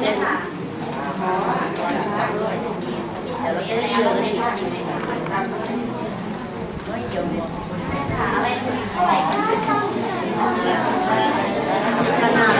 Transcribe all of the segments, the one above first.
เนี่ยค่ะเดี๋ยวเราจะได้เลือในชอบอีกไหมคะค่ะอะไรเท่าไหร่คะชนะร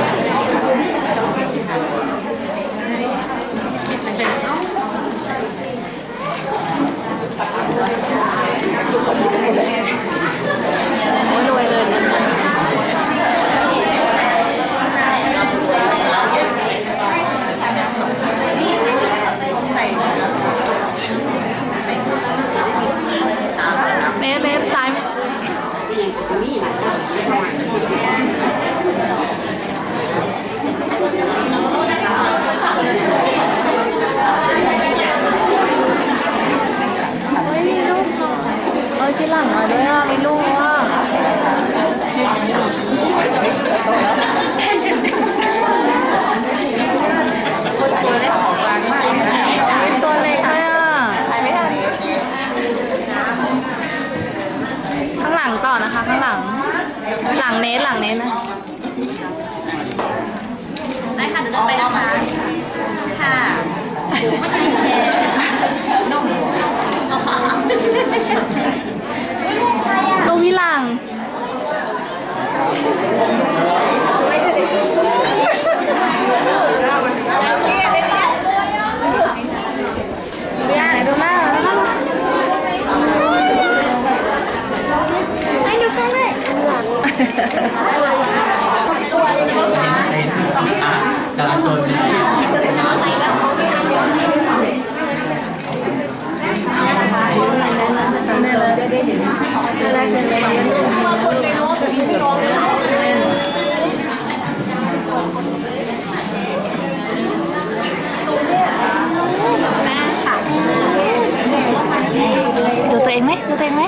ตัวเองไหมดูตัวเองไหม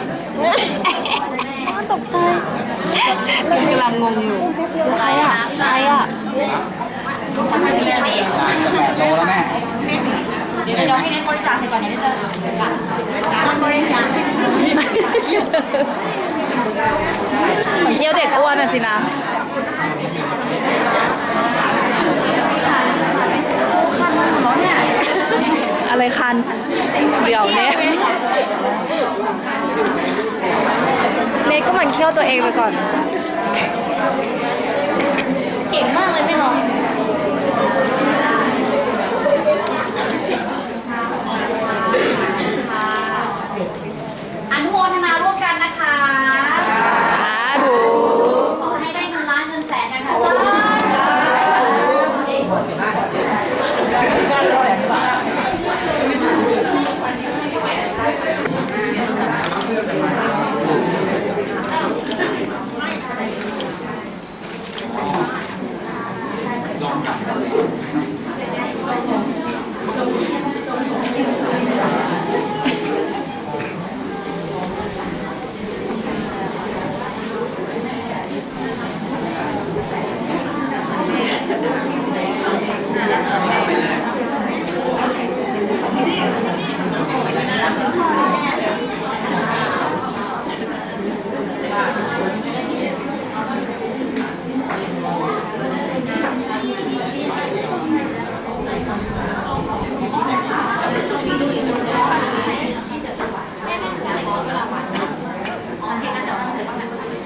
ตกใจกำลังงงอยู่ใครอะใครอะโลแล้วแม่เดี๋ยวให้เน้นบริจาคให้ก่อนเดี๋ยวได้เจอกันบริจาคเหมือนเที่ยวเด็กอ้วนอะสินะอะไรคัน เดี๋ยวเนี้ เนก็หมันเคี่ยวตัวเองไปก่อน เก่งมากเลยแม่ลองอนุโมทนาร่วมกันนะคะ สาธุ ขอให้ได้เงินล้านเงินแสนกันค่ะ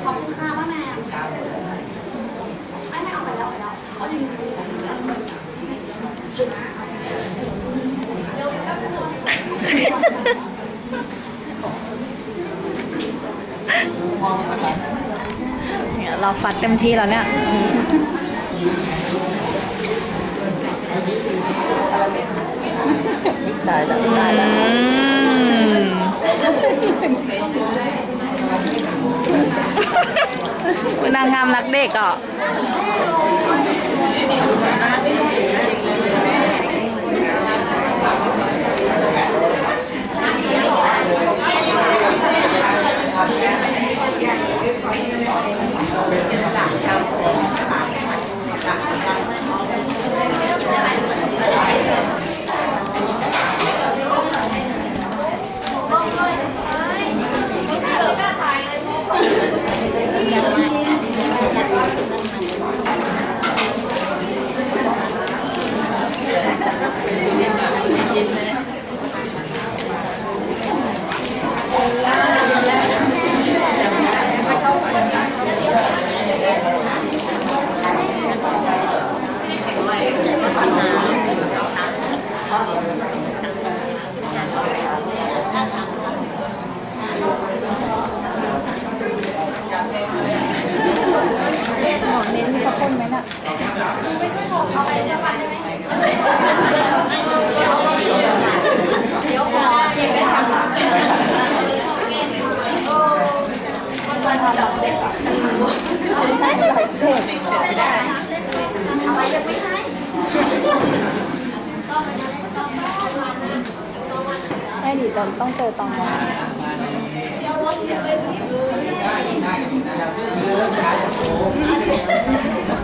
ขอบคุณค่ะป้าแมวไม่ไม่เอาไปแล้วเอาไปแล้วเอาดึง เนี่ยเราฟัดเต็มที่แล้วเนี่ยได้แล้วได้อืแล้วมนางงามรักเด็กอะอะ ไม่ดีตอนต้องเจอตอนนั้น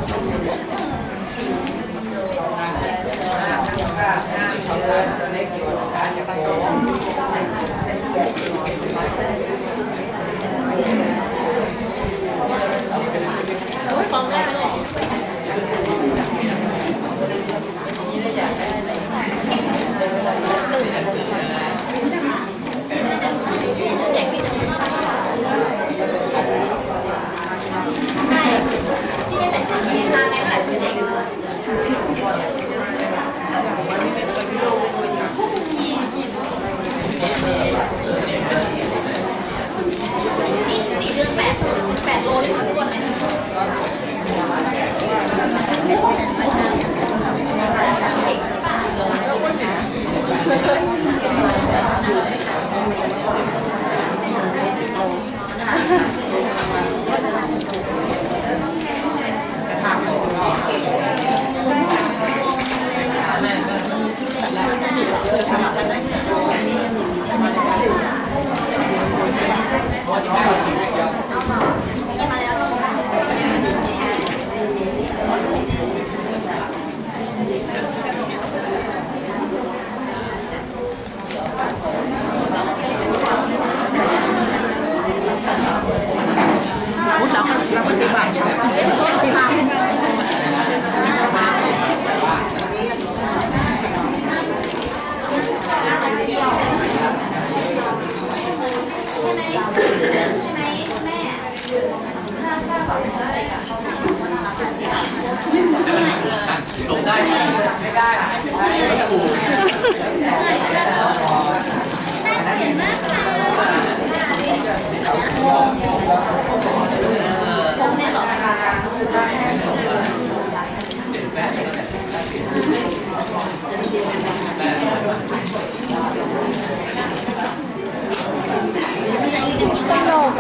ไม่ถูกตลก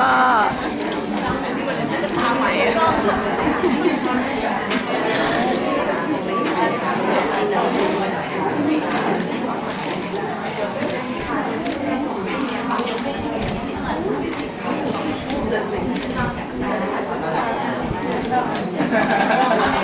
่ชอบ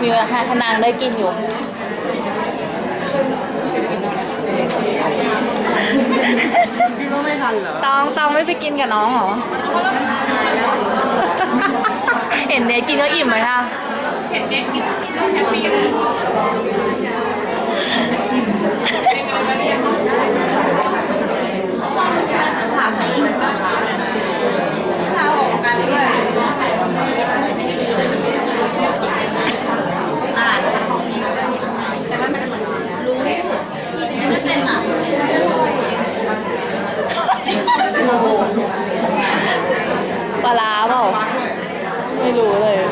มีเวลาค่ะนางได้กินอยู่พี่ก็ไม่ทันเหรอตองตองไม่ไปกินกับน้องเหรอ เห็นเนทกินก็อิ่มไหมคะเห็นเด็กกินแล้วแฮปปี้เลยถามนี้ถ้าออกกันด้วยอ่านแต่ว่ามันเหมือนรู้ยังไม่เป็นอะ ปลาร้าเปล่า ไม่รู้เ